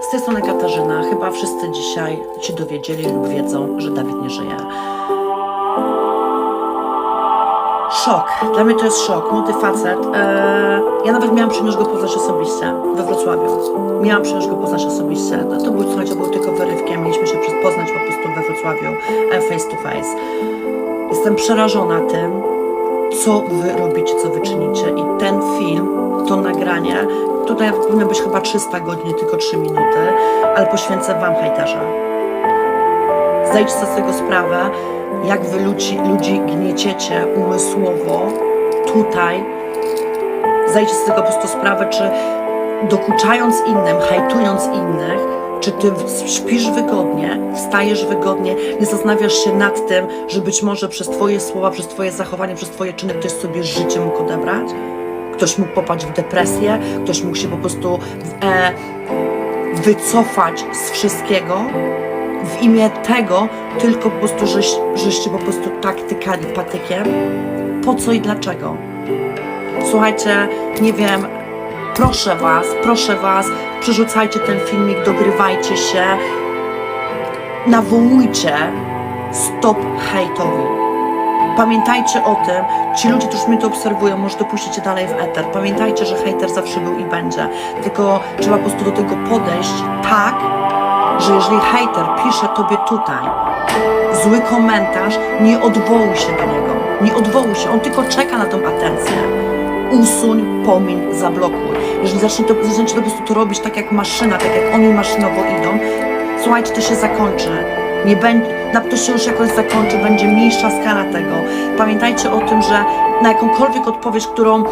Z tej strony Katarzyna. Chyba wszyscy dzisiaj się dowiedzieli lub wiedzą, że Dawid nie żyje. Szok. Dla mnie to jest szok. Młody facet. Eee, ja nawet miałam przyjemność go poznać osobiście we Wrocławiu. Miałam przyjemność go poznać osobiście. No, to był, słuchajcie, był tylko wyrywkiem. Mieliśmy się poznać po prostu we Wrocławiu e, face to face. Jestem przerażona tym, co wy robicie, co wy czynicie. I ten film, to nagranie, tutaj powinno być chyba 300 godzin, tylko 3 minuty, ale poświęcę wam hejterze. Zdajdźcie sobie z tego sprawę, jak wy ludzi, ludzi gnieciecie umysłowo tutaj. Zdajcie sobie z tego po prostu sprawę, czy dokuczając innym, hajtując innych, czy ty śpisz wygodnie, wstajesz wygodnie, nie zastanawiasz się nad tym, że być może przez twoje słowa, przez twoje zachowanie, przez twoje czyny ktoś sobie życie mógł odebrać? Ktoś mógł popaść w depresję, ktoś mógł się po prostu e, wycofać z wszystkiego w imię tego, tylko po prostu, żeś, żeście po prostu tak tykali patykiem. Po co i dlaczego? Słuchajcie, nie wiem, proszę Was, proszę Was, przerzucajcie ten filmik, dogrywajcie się, nawołujcie stop hejtowi. Pamiętajcie o tym, ci ludzie, którzy mnie to obserwują, może dopuścicie dalej w eter. Pamiętajcie, że hejter zawsze był i będzie. Tylko trzeba po prostu do tego podejść tak, że jeżeli hejter pisze tobie tutaj zły komentarz, nie odwołuj się do niego. Nie odwołuj się, on tylko czeka na tą atencję. Usuń, pomiń, zablokuj. Jeżeli zacznie to, zaczniecie po prostu to robić tak jak maszyna, tak jak oni maszynowo idą, słuchajcie, to się zakończy. Nie będzie, na to się już jakoś zakończy, będzie mniejsza skala tego. Pamiętajcie o tym, że na jakąkolwiek odpowiedź, którą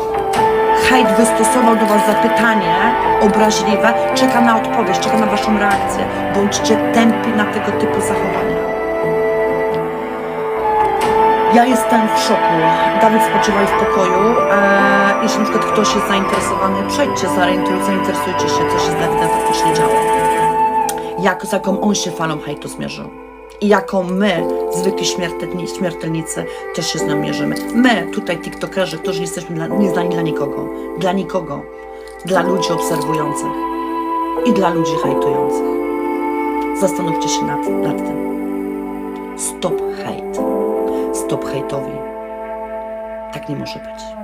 hejt wystosował do Was zapytanie obraźliwe, czeka na odpowiedź, czeka na Waszą reakcję. Bądźcie tępi na tego typu zachowania. Ja jestem w szoku. Dawid spoczywaj w pokoju. Eee, jeśli na przykład ktoś jest zainteresowany, przejdźcie, zainteres- zainteresujcie się, co się z Dawidem faktycznie działo. Jak, z jaką on się falą hejtu zmierzył. I jaką my, zwykli śmiertelni, śmiertelnicy, też się z nią mierzymy. My, tutaj tiktokerzy, którzy nie jesteśmy dla, nie znani dla nikogo. Dla nikogo. Dla ludzi obserwujących. I dla ludzi hejtujących. Zastanówcie się nad, nad tym. Stop hejt. Stop hejtowi. Tak nie może być.